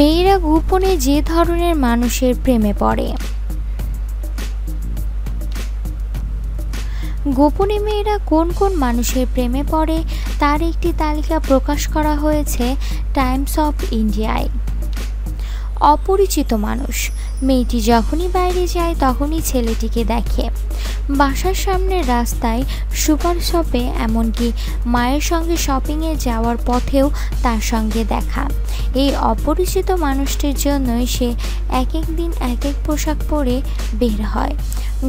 মেয়েরা গোপনে যে ধরনের মানুষের প্রেমে পড়ে। গোপনে মেয়েরা কোন কোন মানুষের প্রেমে পড়ে, তার একটি তালিকা প্রকাশ করা হয়েছে টাইমস অফ ইন্ডিয়ায়। অপরিচিত মানুষ। মেয়েটি যখনই বাইরে যায়, তখনই ছেলেটিকে দেখে। বাসার সামনের রাস্তায় সুপার শপে, এমনকি মায়ের সঙ্গে শপিংয়ে যাওয়ার পথেও তার সঙ্গে দেখা। এই অপরিচিত মানুষটির জন্যই সে এক এক দিন এক এক পোশাক পরে বের হয়।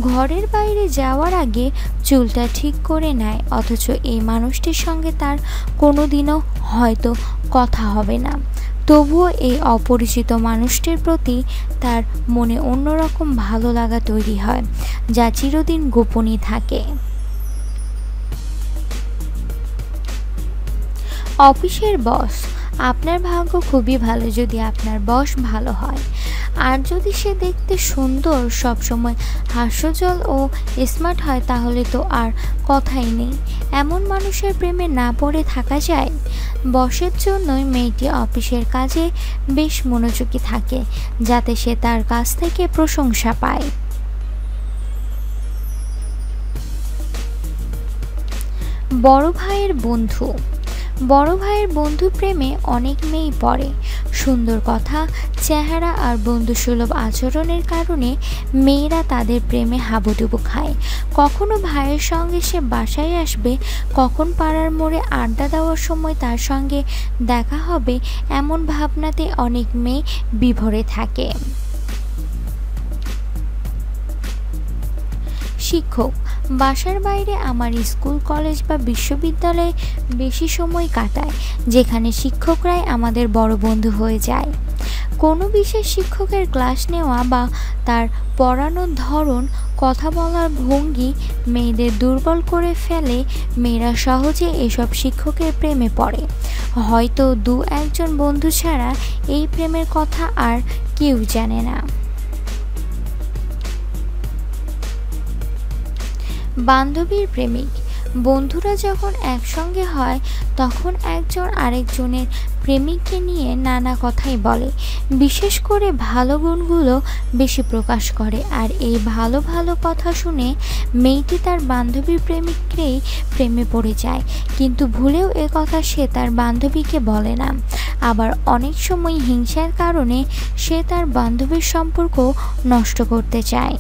ঘরের বাইরে যাওয়ার আগে চুলটা ঠিক করে নেয়, অথচ এই মানুষটির সঙ্গে তার কোনো দিনও হয়তো কথা হবে না। তবুও এই অপরিচিত মানুষটির প্রতি তার মনে অন্যরকম ভালো লাগা তৈরি হয়, যা চিরদিন গোপনই থাকে। অফিসের বস, আপনার ভাগ্য খুবই ভালো যদি আপনার বস ভালো হয়। আর যদি সে দেখতে সুন্দর সবসময় হাস্যজল ও স্মার্ট হয়, তাহলে তো আর কথাই নেই। এমন মানুষের প্রেমে না পড়ে থাকা যায়। বসের জন্যই মেয়েটি অফিসের কাজে বেশ মনোযোগী থাকে, যাতে সে তার কাছ থেকে প্রশংসা পায়। বড় ভাইয়ের বন্ধু বড় ভাইয়ের বন্ধু প্রেমে অনেক মেয়েই পড়ে। সুন্দর কথা, চেহারা আর বন্ধুসুলভ আচরণের কারণে মেয়েরা তাদের প্রেমে হাবুডুবু খায়। কখনো ভাইয়ের সঙ্গে সে বাসায় আসবে, কখন পাড়ার মোড়ে আড্ডা দেওয়ার সময় তার সঙ্গে দেখা হবে এমন ভাবনাতে অনেক মেয়ে বিভরে থাকে। শিক্ষক বাসার বাইরে আমার স্কুল, কলেজ বা বিশ্ববিদ্যালয়ে বেশি সময় কাটায়, যেখানে শিক্ষকরাই আমাদের বড় বন্ধু হয়ে যায়। কোনো বিশেষ শিক্ষকের ক্লাস নেওয়া বা তার পড়ানোর ধরন, কথা বলার ভঙ্গি মেয়েদের দুর্বল করে ফেলে, মেয়েরা সহজে এসব শিক্ষকের প্রেমে পড়ে। হয়তো দু একজন বন্ধু ছাড়া এই প্রেমের কথা আর কেউ জানে না। বান্ধবীর প্রেমিক। বন্ধুরা যখন একসঙ্গে হয়, তখন একজন আরেকজনের প্রেমিককে নিয়ে নানা কথাই বলে। বিশেষ করে ভালো গুণগুলো বেশি প্রকাশ করে। আর এই ভালো ভালো কথা শুনে মেয়েটি তার বান্ধবীর প্রেমিককেই প্রেমে পড়ে যায়। কিন্তু ভুলেও এ কথা সে তার বান্ধবীকে বলে না। আবার অনেক সময় হিংসার কারণে সে তার বান্ধবীর সম্পর্ক নষ্ট করতে চায়।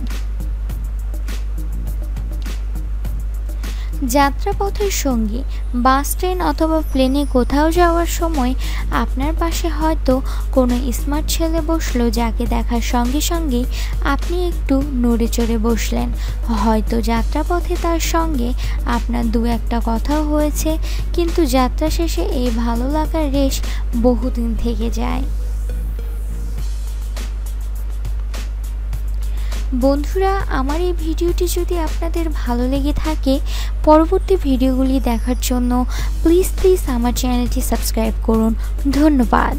যাত্রাপথের সঙ্গী বাস, ট্রেন অথবা প্লেনে কোথাও যাওয়ার সময় আপনার পাশে হয়তো কোনো স্মার্ট ছেলে বসল যাকে দেখার সঙ্গে সঙ্গে আপনি একটু নড়ে চড়ে বসলেন। হয়তো যাত্রাপথে তার সঙ্গে আপনার দু একটা কথাও হয়েছে, কিন্তু যাত্রা শেষে এই ভালো লাগার রেশ বহুদিন থেকে যায়। বন্ধুরা, আমার এই ভিডিওটি যদি আপনাদের ভালো লেগে থাকে, পরবর্তী ভিডিওগুলি দেখার জন্য প্লিজ প্লিজ আমার চ্যানেলটি সাবস্ক্রাইব করুন। ধন্যবাদ।